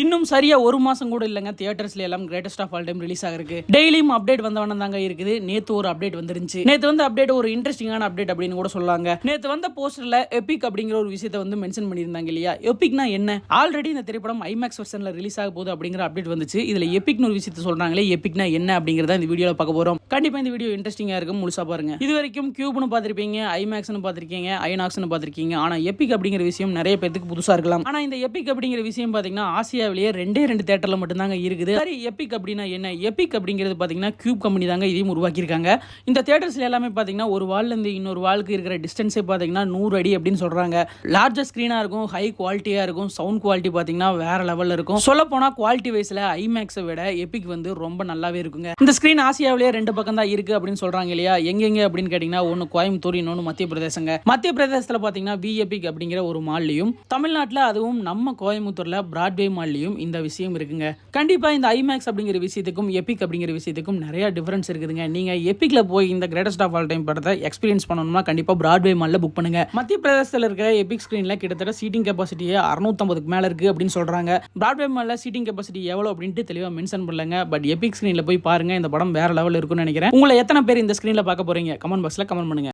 இன்னும் சரியா ஒரு மாசம் கூட இல்லைங்க. தியேட்டர்ஸ்ல எல்லாம் greatest of all time release ஆகிருக்கு டெய்லியும் அப்டேட் வந்தவன தாங்க இருக்குது. நேத்து ஒரு அப்டேட் வந்துருந்துச்சு. நேத்து வந்து அப்டேட் ஒரு இன்ட்ரெஸ்டிங்கான அப்டேட் அப்படின்னு கூட சொல்லாங்க. நேத்து வந்த போஸ்டர்ல எபிக் அப்படிங்கிற ஒரு விஷயத்தை வந்து மென்ஷன் பண்ணியிருந்தாங்க இல்லையா? எபிக்னா என்ன? ஆல்ரெடி இந்த திரைப்படம் ஐமேக்ஸ் வெர்ஷன்ல ரிலீஸ் ஆக போகுது அப்படிங்கிற அப்டேட் வந்துச்சு. இதுல எபிக்னு ஒரு விஷயத்தை சொல்றாங்களே எபிக்னா என்ன அப்படிங்கறத இந்த வீடியோல பார்க்க போறோம். கண்டிப்பா இந்த வீடியோ இன்ட்ரெஸ்டிங்கா இருக்கும். முழுசா பாருங்க. இது வரைக்கும் கியூப்னு பார்த்திருப்பீங்க ஐமேக்ஸ்னு பார்த்திருக்கீங்க ஐநாக்ஸ்னு பார்த்திருக்கீங்க. ஆனா எபிக் அப்படிங்கிற விஷயம் நிறைய பேருக்கு புதுசா இருக்கலாம். ஆனா இந்த எபிக் அப்படிங்கிற விஷயம் பாத்தீங்கன்னா ஆசியாவிலேயே ரெண்டே ரெண்டு தேட்டரில் மட்டும்தாங்க இருக்குது. சரி எபிக் அப்படின்னா என்ன? எபிக் அப்படிங்கிறது பார்த்தீங்கன்னா கியூப் கம்பெனி தாங்க இதையும் உருவாக்கியிருக்காங்க. இந்த தேட்டர்ஸில் எல்லாமே பார்த்தீங்கன்னா ஒரு வால்லேருந்து இன்னொரு வாளுக்கு இருக்கிற டிஸ்டன்ஸே பார்த்தீங்கன்னா நூறு அடி அப்படின்னு சொல்கிறாங்க லார்ஜஸ்ட் ஸ்க்ரீனாக இருக்கும் ஹை குவாலிட்டியாக இருக்கும் சவுண்ட் குவாலிட்டி பார்த்தீங்கன்னா வேற லெவலில் இருக்கும். சொல்ல போனால் குவாலிட்டி வைஸில் ஐமேக்ஸை விட எபிக் வந்து ரொம்ப நல்லாவே இருக்குங்க. இந்த ஸ்க்ரீன் ஆசியாவிலேயே ரெண்டு பக்கம் தான் இருக்குது அப்படின்னு சொல்கிறாங்க இல்லையா? எங்கெங்க அப்படின்னு கேட்டிங்கன்னா ஒன்று கோயம்புத்தூர் இன்னொன்று மத்திய பிரதேசங்க. மத்திய பிரதேசத்தில் பார்த்தீங்கன்னா விஎபிக் அப்படிங்கிற ஒரு மால்லையும் தமிழ்நாட்டில் அதுவும் நம்ம கோயம்புத்தூரில் பிராட்வே மால் மால்லையும் இந்த விஷயம் இருக்குங்க. கண்டிப்பா இந்த ஐமேக்ஸ் அப்படிங்கிற விஷயத்துக்கும் எபிக் அப்படிங்கிற விஷயத்துக்கும் நிறைய டிஃப்ரென்ஸ் இருக்குதுங்க. நீங்க எபிக்ல போய் இந்த கிரேட்டஸ்ட் ஆஃப் ஆல் டைம் படத்தை எக்ஸ்பீரியன்ஸ் பண்ணணும்னா கண்டிப்பாக பிராட்வே மாலில் புக் பண்ணுங்க. மத்திய பிரதேசத்தில் இருக்கிற எபிக் ஸ்கிரீன்ல கிட்டத்தட்ட சீட்டிங் கெப்பாசிட்டியே அறுநூத்தம்பதுக்கு மேல இருக்கு அப்படின்னு சொல்றாங்க. பிராட்வே மாலில் சீட்டிங் கெப்பாசிட்டி எவ்வளவு அப்படின்ட்டு தெளிவாக மென்ஷன் பண்ணலங்க. பட் எபிக் ஸ்க்ரீனில் போய் பாருங்க இந்த படம் வேற லெவல் இருக்கும்னு நினைக்கிறேன். உங்களை எத்தனை பேர் இந்த ஸ்க்ரீனில் பார்க்க போகிறீங்க கமெண்ட் பாக்ஸில் கமெண்ட் பண்ணுங்க.